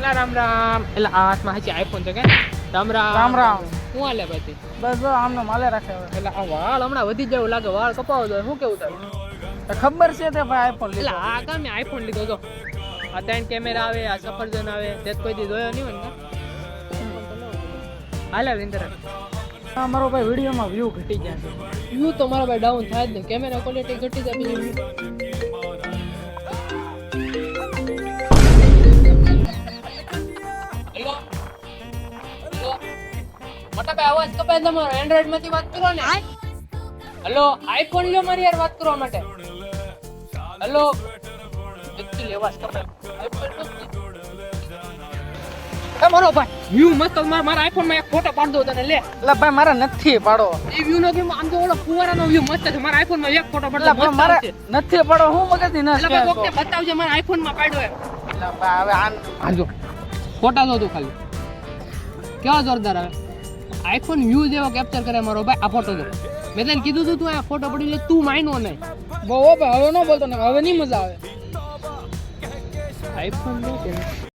એટલે રામ રામ. એટલે આ હાથમાં હાચી આઈફોન છે કે રામ રામ. રામ રામ. શું હાલે પછી? બસ જો આમનો માલે રાખે એટલે આ વાળ હમણાં વધી જવું લાગે. વાળ કપાવો તો શું કેવું થાય તો ખબર છે તે ભાઈ આઈફોન લીધો. આ કામ આઈફોન લીધો. તો આ ત્રણ કેમેરા આવે આ સફરજન આવે. તે કોઈ દી જોયો નહીં હોય ને હાલે વિન્દ્ર મારો ભાઈ વિડીયોમાં વ્યૂ ઘટી જાય વ્યૂ તો મારા ભાઈ ડાઉન થાય જ ને કેમેરા ક્વોલિટી ઘટી જાય મોટા ભાઈ અવાજ કપાય તમારો એન્ડ્રોઈડમાંથી વાત કરો ને. હેલો આઈફોન લ્યો મારી યાર વાત કરવા માટે. હેલો એકચ્યુઅલી અવાજ કપાય એ મારો ભાઈ. વ્યૂ મસ્ત મારા મારા આઈફોનમાં એક ફોટો પાડ દો તને લે. એટલે ભાઈ મારા નથી પાડો. એ વ્યૂ નો કેમ આમ તો ઓલો ફુવારાનો વ્યૂ મસ્ત છે. મારા આઈફોનમાં એક ફોટો પાડ દો ભાઈ મસ્ત મારે. નથી પાડો હું મગજથી ન એટલે ભાઈ વખતે બતાવજે મારા આઈફોનમાં પાડ્યો એટલે ભાઈ હવે આન હાજો ફોટા દો તું ખાલી. કેવા જોરદાર આવે? આઈફોન વ્યૂ જેવો કેપ્ચર કરે મારો ભાઈ આ ફોટો જો. મેં તને કીધું તું તું આ ફોટો પડી લે તું માયનો નહીં. બહુ ભાઈ હવે ન બોલતો ને હવે નહીં મજા આવે. આઈફોન નો